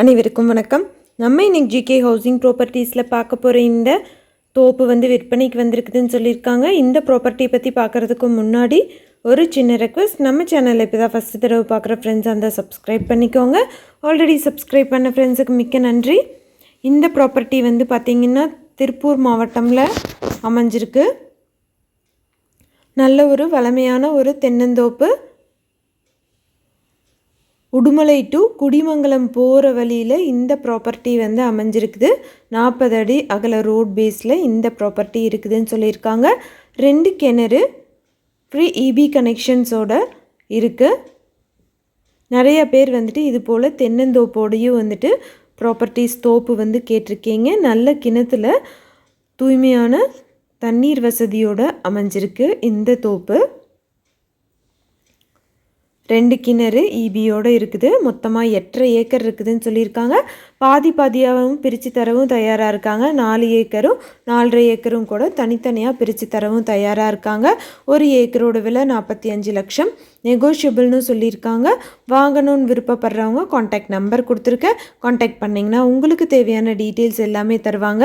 அனைவருக்கும் வணக்கம். நம்ம இன்னைக்கு ஜிகே ஹவுசிங் ப்ராப்பர்ட்டிஸில் பார்க்க போகிற இந்த தோப்பு வந்து விற்பனைக்கு வந்திருக்குதுன்னு சொல்லியிருக்காங்க. இந்த ப்ராப்பர்ட்டி பற்றி பார்க்குறதுக்கு முன்னாடி ஒரு சின்ன ரெக்வஸ்ட் நம்ம சேனலில் இப்போ தான் ஃபஸ்ட்டு தடவை பார்க்குற ஃப்ரெண்ட்ஸாக இருந்தால் சப்ஸ்கிரைப் பண்ணிக்கோங்க. ஆல்ரெடி சப்ஸ்கிரைப் பண்ண ஃப்ரெண்ட்ஸுக்கு மிக்க நன்றி. இந்த ப்ராப்பர்ட்டி வந்து பார்த்திங்கன்னா திருப்பூர் மாவட்டமில் அமைஞ்சிருக்கு. நல்ல ஒரு வளமையான ஒரு தென்னந்தோப்பு. உடுமலை டு குடிமங்கலம் போகிற வழியில் இந்த ப்ராப்பர்ட்டி வந்து அமைஞ்சிருக்குது. நாற்பது அடி அகல ரோட் பேஸில் இந்த ப்ராப்பர்ட்டி இருக்குதுன்னு சொல்லியிருக்காங்க. ரெண்டு கிணறு ஃப்ரீ இபி கனெக்ஷன்ஸோட இருக்குது நிறைய பேர் வந்துட்டு இது போல் தென்னந்தோப்போடையும் வந்துட்டு ப்ராப்பர்ட்டிஸ் தோப்பு வந்து கேட்டிருக்கீங்க. நல்ல கிணத்துல தூய்மையான தண்ணீர் வசதியோடு அமைஞ்சிருக்கு இந்த தோப்பு. ரெண்டு கிணறு ஈபியோடு இருக்குது. மொத்தமாக எட்டரை ஏக்கர் இருக்குதுன்னு சொல்லியிருக்காங்க. பாதி பாதியாகவும் பிரித்து தரவும் தயாராக இருக்காங்க. நாலு ஏக்கரும் நாலரை ஏக்கரும் கூட தனித்தனியாக பிரித்து தரவும் தயாராக இருக்காங்க. ஒரு ஏக்கரோட விலை நாற்பத்தி அஞ்சு லட்சம். நெகோஷியபிள்னு சொல்லியிருக்காங்க. வாங்கணும்னு விருப்பப்படுறவங்க காண்டாக்ட் நம்பர் கொடுத்துருக்கேன் காண்டாக்ட் பண்ணிங்கன்னா உங்களுக்கு தேவையான டீட்டெயில்ஸ் எல்லாமே தருவாங்க.